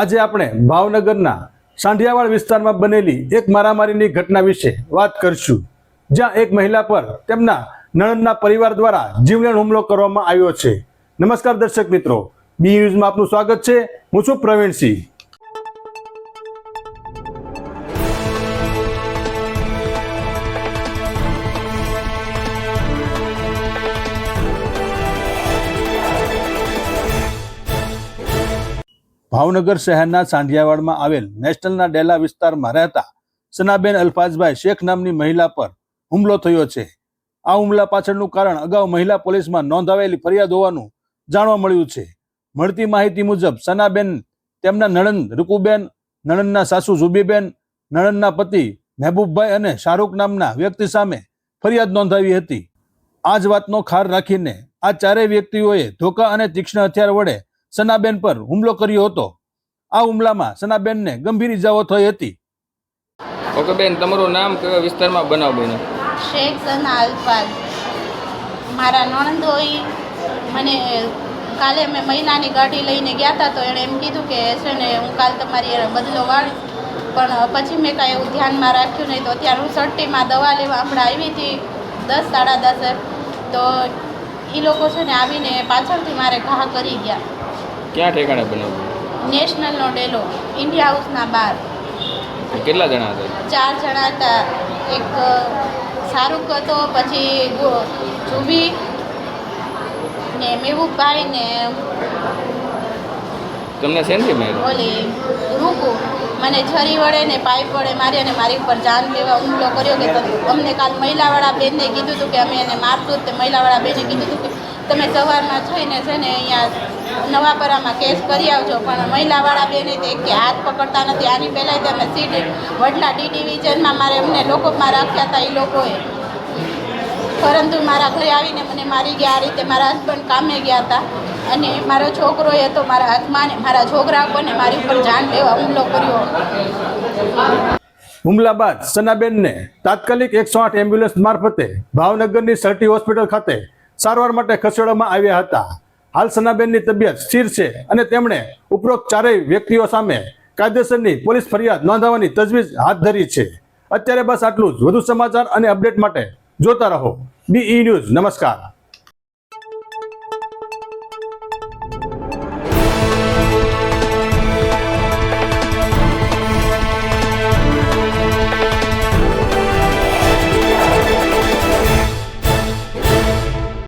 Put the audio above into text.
આજે આપણે ભાવનગરના સાંઢિયાવાડ વિસ્તારમાં બનેલી એક મારામારીની ઘટના વિશે વાત કરીશું. જ્યાં એક મહિલા પર તેમના નણંદના પરિવાર દ્વારા જીવલેણ હુમલો કરવામાં આવ્યો છે. નમસ્કાર દર્શક મિત્રો. બી ન્યૂઝમાં આપનું સ્વાગત છે. હું છું પ્રવીણસિંહ. ભાવનગર શહેરના સાંઢિયાવાડમાં આવેલ નેશનલના ડેલા વિસ્તારમાં રહેતા સનાબેન અલ્ફાઝભાઈ શેખ નામની મહિલા પર હુમલો થયો છે. આ હુમલા પાછળનું કારણ અગાઉ મહિલા પોલીસમાં નોંધાવેલી ફરિયાદ હોવાનું જાણવા મળ્યું છે. મળતી માહિતી મુજબ સનાબેન તેમના નણંદ રૂકુબેન, નણંદના સાસુ ઝુબીબેન, નણંદના પતિ મહેબૂબભાઈ અને શાહરૂખ નામના વ્યક્તિ સામે ફરિયાદ નોંધાવી હતી. આ જ વાતનો ખાર રાખીને આ ચારેય વ્યક્તિઓએ ધોકા અને તીક્ષ્ણ હથિયાર વડે સનાબેન પર હુમલો કર્યો હતો. આ હુમલામાં સનાબેનને ગંભીર ઇજાઓ થઈ હતી. ઓકે બેન તમારું નામ કયો વિસ્તારમાં બનાવ બન્યો? શેખ સના અલ્ફાઝ મારા નણંદ હોય મને કાલે મેં મહિનાની ગાડી લઈને ગયા હતા તો એણે એમ કીધું કે છે ને હું કાલ તમારી બદલો વાળીશ. પણ પછી મેં કાંઈ એવું ધ્યાનમાં રાખ્યું નહીં તો અત્યારે હું સટ્ટીમાં દવા લેવા હમણાં આવી હતી દસ સાડા દસે. તો એ લોકો છે ને આવીને પાછળથી મારે ઘા કરી ગયા. ક્યાં ઠેકાણે બનાવ્યું? નેશનલનો ડેલો ઇન્ડિયા હાઉસના બહાર કેટલા જણા હતા? ચાર જણા હતા. એક શાહરૂખ હતો પછી જુબી ને મહેબૂબભાઈ ને તમને શેનથી માર્યો? ઓલી રૂકુ મને છરી વડે ને પાઇપ વડે મારી અને મારી ઉપર જાન લેવા હુમલો કર્યો કે અમને કાલ મહિલાવાળા બેનને કીધું હતું કે અમે એને મારશું તે મહિલાવાળા બેને કીધું હતું કે તમે સવારમાં થઈને છે ને અહીંયા નવાપરામાં કેસ કરી આવજો, પણ મહિલાવાળા બેને તે કે હાથ પકડતા નથી. આની પહેલાં તમે સીટી વડલા ડી ડિવિઝનમાં મારે અમને લોકોમાં રાખ્યા હતા એ લોકોએ. પરંતુ મારા ઘરે આવીને મને મારી ગયા આ રીતે મારા હસબન્ડ કામે ગયા હતા અને મારો છોકરો એ હતો મારા હાથમાં મારા છોકરા કોને મારી ઉપર જાન લેવા હુમલો કર્યો. હુમલા બાદ સનાબેનને તાત્કાલિક એકસો આઠ એમ્બ્યુલન્સ મારફતે ભાવનગરની સર્ટી હોસ્પિટલ ખાતે સારવાર માટે ખસેડવામાં આવ્યા હતા. હાલ સનાબેનની તબિયત સ્થિર છે અને તેમણે ઉપરોક્ત ચારેય વ્યક્તિઓ સામે કાયદેસરની પોલીસ ફરિયાદ નોંધાવવાની તજવીજ હાથ ધરી છે. અત્યારે બસ આટલું જ. વધુ સમાચાર અને અપડેટ માટે જોતા રહો. બીઈ ન્યૂઝ નમસ્કાર.